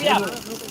তো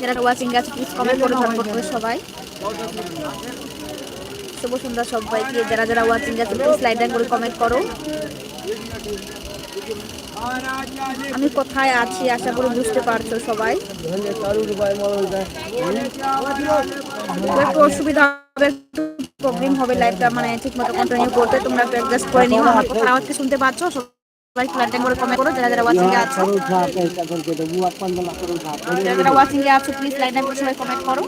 যারা please comment করে করে সবাই। শুভ সন্ধ্যা সবাইকে, যারা যারা প্লিজ লাইক করে কমেন্ট করো। আমি কোথায় আছি আশা করি বুঝতে পারছ সবাই। একটু অসুবিধা হবে প্রবলেম হবে লাইভটা মানে ঠিক মতো কন্টিনিউ করতে, তোমরা একটু অ্যাডজাস্ট করে নিও। আমার কথা শুনতে পাচ্ছ? সবাই লাইক করে কমেন্ট করো যারা যারা ওয়াচিং এ আছো। যারা যারা ওয়াচিং এ আছো প্লিজ করে সবাই কমেন্ট করো।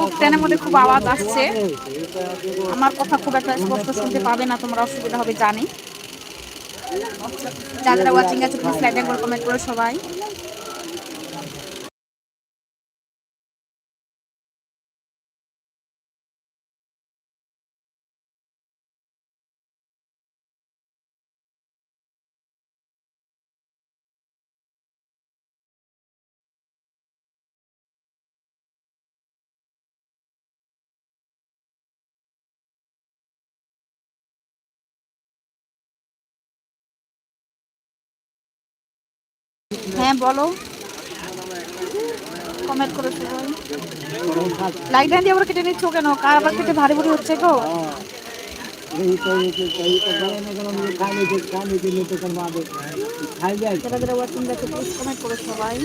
খুব ট্রেনের মধ্যে খুব আওয়াজ আসছে। আমার কথা খুব একটা স্পষ্ট শুনতে পাবে না তোমরা অসুবিধা হবে জানি। যারা যারা ওয়াচিং আছে প্লিজ লাইক করে কমেন্ট করো সবাই। হ্যাঁ বলো। কমেন্ট করে সবাই লাইট লাইন দিয়ে আবার কেটে নিচ্ছো কেন? কার আবার কেটে ভারী ভুড়ি হচ্ছে গো? যারা যারা ওয়াচিং দেখে প্লিজ কমেন্ট করে সবাই।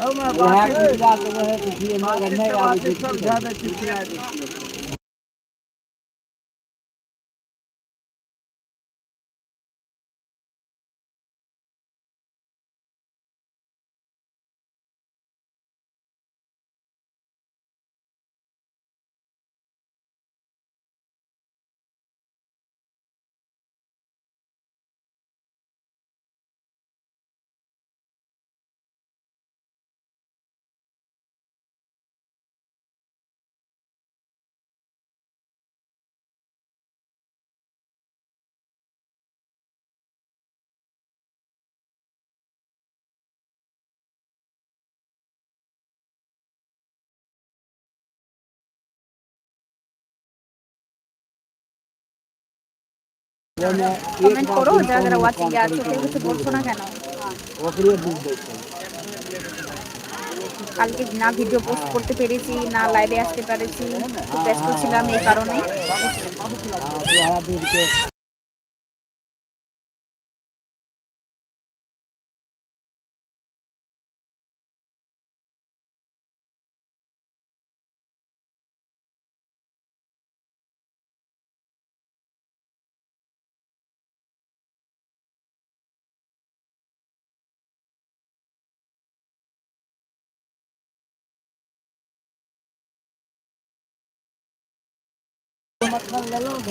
Oh, my God. কমেন্ট করো যারা যারা ওয়াচিং এ আছো কেউ কিছু বলছো না কেন? কালকে না ভিডিও পোস্ট করতে পেরেছি না লাইভে আসতে পেরেছি। খুব ব্যস্ত ছিলাম এই কারণে।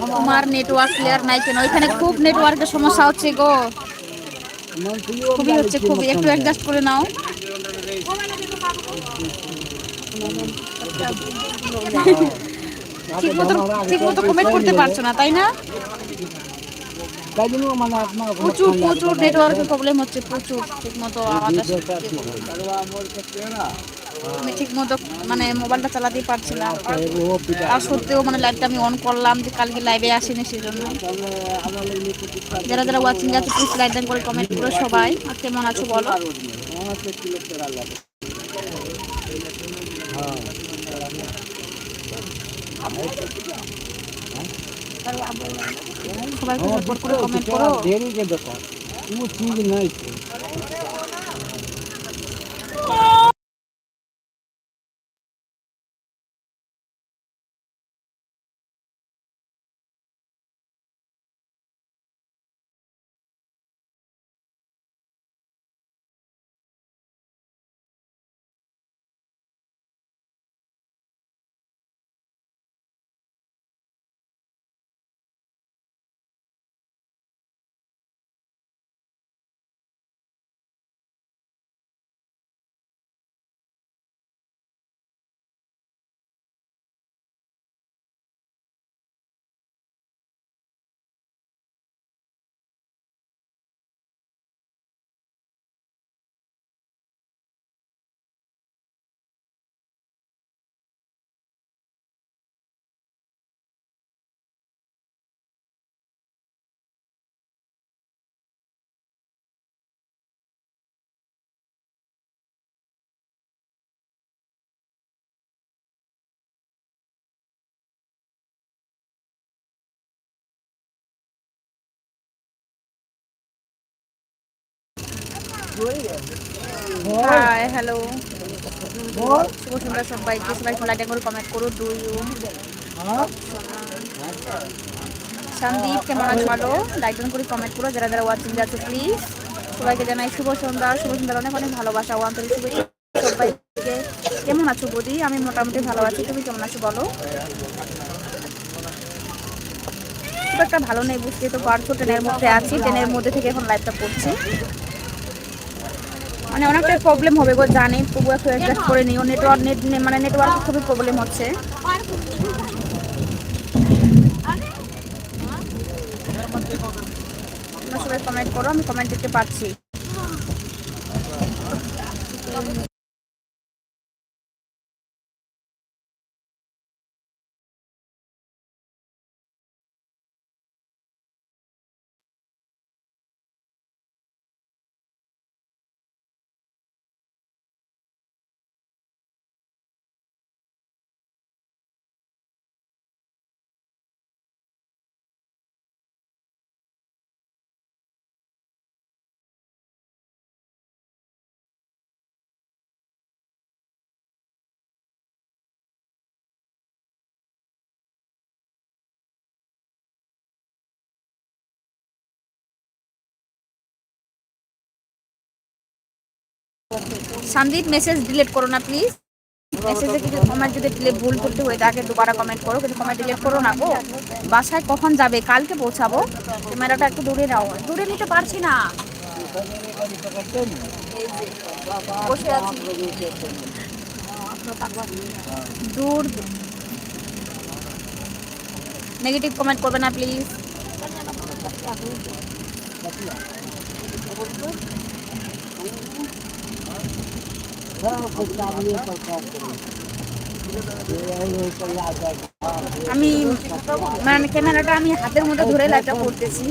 তোমার নেটওয়ার্ক ক্লিয়ার নাই কেন? এখানে খুব নেটওয়ার্কের সমস্যা হচ্ছে গো। খুবই হচ্ছে খুবই। একটু অ্যাডজাস্ট করে নাও। ঠিক মতো ঠিক মতো কমেন্ট করতে পারছ না তাই না? প্রচুর প্রচুর নেটওয়ার্কের প্রবলেম হচ্ছে প্রচুর। ঠিক মতো আওয়াজ আসছে। আমি ঠিক মতো মানে মোবাইলটা চালাতেই পারছিলাম। আর সত্ত্বেও মানে লাইটটা আমি অন করলাম যে কালকে লাইভে আসিনি সেজন্য। যারা যারা ওয়াচিং আছে প্লিজ লাইক করে কমেন্ট করো সবাই। আর কেমন আছো বলো? সবাই কমেন্ট করো দেরি কে দেখো নাই হাই হ্যালো শুভ সন্ধ্যা সবাইকে। সবাই লাইক করে কমেন্ট করো ডু ইউ সন্দীপ কেমন আছো? ভালো? লাইক করে কমেন্ট করো। যারা যারা ওয়াচিং আছে প্লিজ সবাইকে জানাই শুভ সন্ধ্যা। শুভ সন্ধ্যার অনেক অনেক ভালোবাসা ও আন্তরিক শুভেচ্ছা সবাইকে। কেমন আছো বদি? আমি মোটামুটি ভালো আছি। তুমি কেমন আছো বলো? খুব একটা ভালো নেই বুঝতেই তো পারছ। ট্রেনের মধ্যে আছি। ট্রেনের মধ্যে থেকে এখন লাইভটা করছি। মানে অনেকটা প্রবলেম হবে গো জানি তবু একটু অ্যাডজাস্ট করে নিও। নেটওয়ার্ক নেট মানে নেটওয়ার্ক খুবই প্রবলেম হচ্ছে। সবাই কমেন্ট করো আমি কমেন্ট দিতে পারছি। সন্দীপ মেসেজ ডিলিট করো না প্লিজ মেসেজে কিছু কমেন্ট যদি ডিলিট ভুল করতে হয়ে থাকে, দুবারা কমেন্ট করো, কিন্তু কমেন্ট ডিলিট করো না গো। বাসায় কখন যাবে? কালকে পৌঁছাবো। ক্যামেরাটা একটু দূরে নাও। দূরে নিতে পারছি না। দূর। নেগেটিভ কমেন্ট করবে না প্লিজ আমি মানে ক্যামেরাটা আমি হাতের মধ্যে ধরে লাইটটা করতেছি।